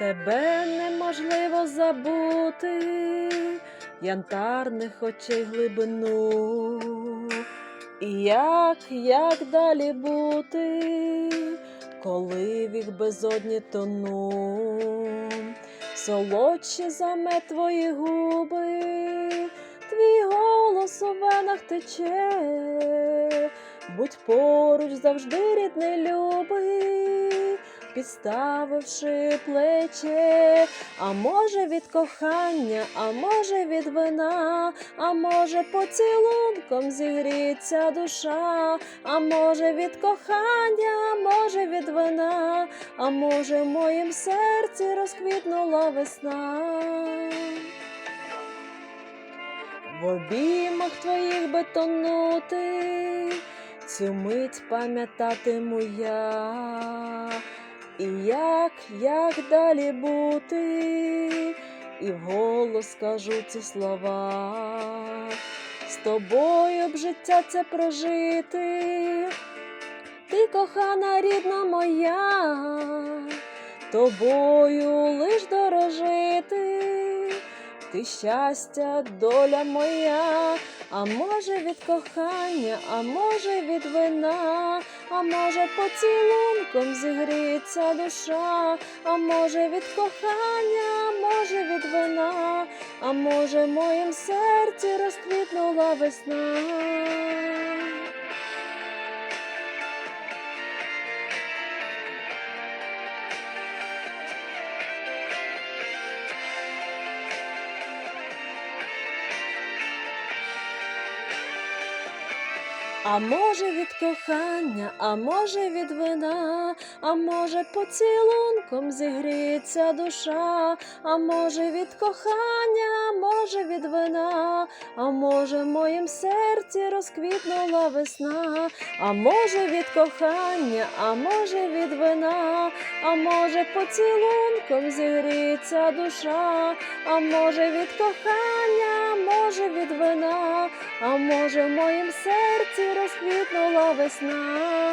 Тебе неможливо забути, янтарних очей глибину. І як, як далі бути, коли в їх безодні тону, солодші за мед твої губи, твій голос у венах тече, будь поруч завжди рідний любий, підставивши плече, а може від кохання, а може від вина, а може поцілунком зігріться душа, а може від кохання, а може від вина, а може в моїм серці розквітнула весна. В обіймах твоїх би тонути, цю мить пам'ятатиму я. І як, як далі бути, і вголос скажу ці слова. З тобою б життя це прожити, ти кохана рідна моя, тобою лиш дорожити ти щастя, доля моя, а може від кохання, а може від вина, а може поцілунком зігріться душа, а може від кохання, а може від вина, а може моїм серці розквітнула весна. А може від кохання, а може від вина, а може поцілунком зігріється душа, а може від кохання, а може від вина, а може в моїм серці розквітнула весна, а може від кохання, а може від вина, а може поцілунком зігріється душа, а може від кохання, може від вина, а може в моїм серці розквітнула весна.